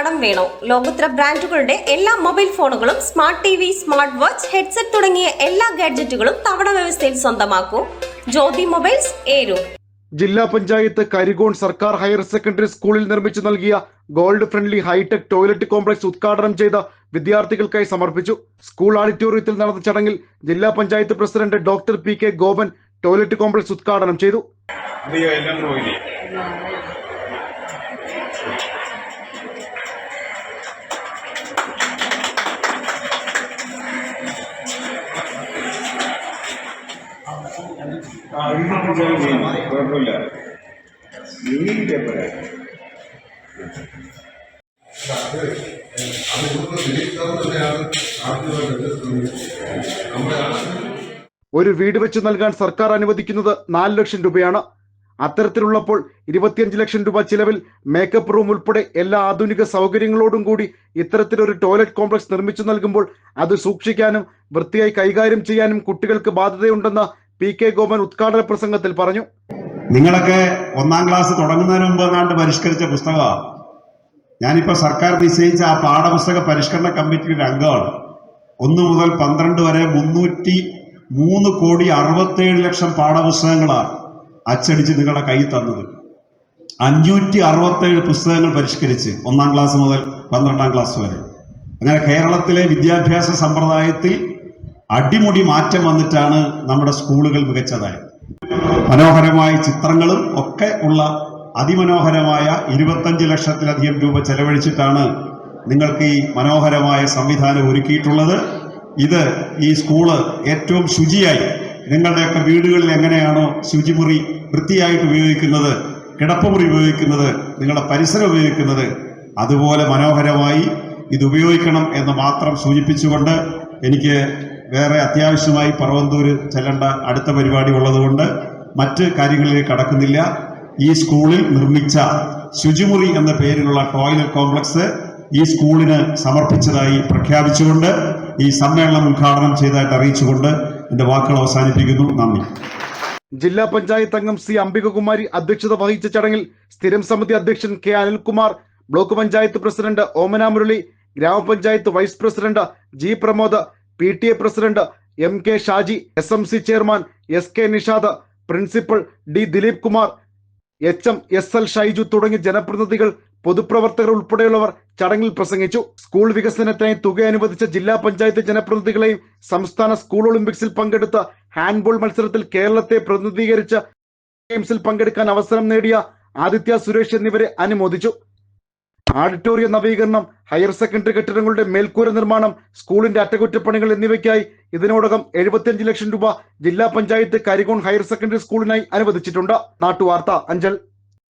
കടം വേണോ? ലോകോത്തര ബ്രാൻഡുകളുടെ എല്ലാ മൊബൈൽ ഫോണുകളും smart T V smart watch headset തുടങ്ങിയ എല്ലാ ഗാഡ്ജറ്റുകളും തവണ വ്യവസ്ഥയിൽ സ്വന്തമാക്കൂ. ജ്യോതി മൊബൈൽസ് ഏരു. ജില്ലാ പഞ്ചായത്ത് കരികോൺ സർക്കാർ ഹയർ സെക്കൻഡറി സ്കൂളിൽ നിർമ്മിച്ചു നൽകിയ gold friendly hi-tech toilet complex ഉദ്ഘാടനം ചെയ്ത വിദ്യാർത്ഥികൾക്കായി സമർപ്പിച്ചു. സ്കൂൾ ഓഡിറ്റോറിയത്തിൽ നടന്ന ചടങ്ങിൽ ജില്ലാ panchayat president doctor P K Gopan toilet complex ഉദ്ഘാടനം ചെയ്തു. ചെയ്യും കുഴപ്പമില്ല. പേപ്പറ് ഒരു വീട് വെച്ച് നൽകാൻ സർക്കാർ അനുവദിക്കുന്നത് നാല് ലക്ഷം രൂപയാണ്. അത്തരത്തിലുള്ളപ്പോൾ ഇരുപത്തിയഞ്ച് ലക്ഷം രൂപ ചിലവിൽ മേക്കപ്പ് റൂം ഉൾപ്പെടെ എല്ലാ ആധുനിക സൗകര്യങ്ങളോടും കൂടി ഇത്തരത്തിലൊരു ടോയ്ലറ്റ് കോംപ്ലക്സ് നിർമ്മിച്ചു നൽകുമ്പോൾ അത് സൂക്ഷിക്കാനും വൃത്തിയായി കൈകാര്യം ചെയ്യാനും കുട്ടികൾക്ക് ബാധ്യതയുണ്ടെന്ന് പി കെ ഗോപൻ ഉദ്ഘാടന പ്രസംഗത്തിൽ പറഞ്ഞു. നിങ്ങളൊക്കെ ഒന്നാം ക്ലാസ് തുടങ്ങുന്നതിന് മുമ്പ് എങ്ങാണ്ട് പരിഷ്കരിച്ച പുസ്തകമാണ് ഞാനിപ്പോൾ സർക്കാർ നിശ്ചയിച്ച ആ പാഠപുസ്തക പരിഷ്കരണ കമ്മിറ്റിയുടെ അംഗമാണ്. ഒന്ന് മുതൽ പന്ത്രണ്ട് വരെ മുന്നൂറ്റി മൂന്ന് കോടി അറുപത്തേഴ് ലക്ഷം പാഠപുസ്തകങ്ങളാണ് അച്ചടിച്ച് നിങ്ങളുടെ കയ്യിൽ തന്നത്. അഞ്ഞൂറ്റി അറുപത്തേഴ് പുസ്തകങ്ങൾ പരിഷ്കരിച്ച് ഒന്നാം ക്ലാസ് മുതൽ പന്ത്രണ്ടാം ക്ലാസ് വരെ. അങ്ങനെ കേരളത്തിലെ വിദ്യാഭ്യാസ സമ്പ്രദായത്തിൽ അടിമുടി മാറ്റം വന്നിട്ടാണ് നമ്മുടെ സ്കൂളുകൾ മികച്ചതായത്. മനോഹരമായ ചിത്രങ്ങളും ഒക്കെ ഉള്ള അതിമനോഹരമായ ഇരുപത്തഞ്ച് ലക്ഷത്തിലധികം രൂപ ചെലവഴിച്ചിട്ടാണ് നിങ്ങൾക്ക് ഈ മനോഹരമായ സംവിധാനം ഒരുക്കിയിട്ടുള്ളത്. ഇത് ഈ സ്കൂൾ ഏറ്റവും ശുചിയായി നിങ്ങളുടെയൊക്കെ വീടുകളിൽ എങ്ങനെയാണോ ശുചിമുറി വൃത്തിയായിട്ട് ഉപയോഗിക്കുന്നത് കിടപ്പുമുറി ഉപയോഗിക്കുന്നത് നിങ്ങളുടെ പരിസരം ഉപയോഗിക്കുന്നത് അതുപോലെ മനോഹരമായി ഇത് ഉപയോഗിക്കണം എന്ന് മാത്രം സൂചിപ്പിച്ചുകൊണ്ട് എനിക്ക് വേറെ അത്യാവശ്യമായി പറവന്തൂര് ചെല്ലേണ്ട അടുത്ത പരിപാടി ഉള്ളതുകൊണ്ട് മറ്റ് കാര്യങ്ങളിലേക്ക് കടക്കുന്നില്ല. ഈ സ്കൂളിൽ നിർമ്മിച്ച ശുചിമുറി എന്ന പേരിലുള്ള ടോയ്ലറ്റ് കോംപ്ലക്സ് ഈ സ്കൂളിന് സമർപ്പിച്ചതായി പ്രഖ്യാപിച്ചുകൊണ്ട് ഈ സമ്മേളനം ഉദ്ഘാടനം ചെയ്തതായിട്ട് അറിയിച്ചുകൊണ്ട് എന്റെ വാക്കുകൾ അവസാനിപ്പിക്കുന്നു. നന്ദി. ജില്ലാ പഞ്ചായത്ത് അംഗം സി അംബികകുമാരി അധ്യക്ഷത വഹിച്ച ചടങ്ങിൽ സ്ഥിരം സമിതി അധ്യക്ഷൻ K Anilkumar block panchayat president Omana Murali ഗ്രാമപഞ്ചായത്ത് vice president G Pramod P T A president M K Shaji S M C chairman S K Nishad principal D Dileep Kumar H M S L Shaiju തുടങ്ങിയ ജനപ്രതിനിധികൾ പൊതുപ്രവർത്തകർ ഉൾപ്പെടെയുള്ളവർ ചടങ്ങിൽ പ്രസംഗിച്ചു. School വികസനത്തിനായി തുക അനുവദിച്ച ജില്ലാ പഞ്ചായത്ത് ജനപ്രതിനിധികളെയും സംസ്ഥാന സ്കൂൾ ഒളിമ്പിക്സിൽ പങ്കെടുത്ത ഹാൻഡ്ബോൾ മത്സരത്തിൽ കേരളത്തെ പ്രതിനിധീകരിച്ച ഗെയിംസിൽ പങ്കെടുക്കാൻ അവസരം നേടിയ ആദിത്യ സുരേഷ് എന്നിവരെ അനുമോദിച്ചു. ഓഡിറ്റോറിയം നവീകരണം ഹയർ സെക്കൻഡറി കെട്ടിടങ്ങളുടെ മേൽക്കൂര നിർമ്മാണം സ്കൂളിന്റെ അറ്റകുറ്റപ്പണികൾ എന്നിവയ്ക്കായി ഇതിനോടകം എഴുപത്തിയഞ്ച് ലക്ഷം രൂപ ജില്ലാ പഞ്ചായത്ത് കരികോൺ ഹയർ സെക്കൻഡറി സ്കൂളിനായി അനുവദിച്ചിട്ടുണ്ട്. നാട്ടുവാർത്ത അഞ്ചൽ.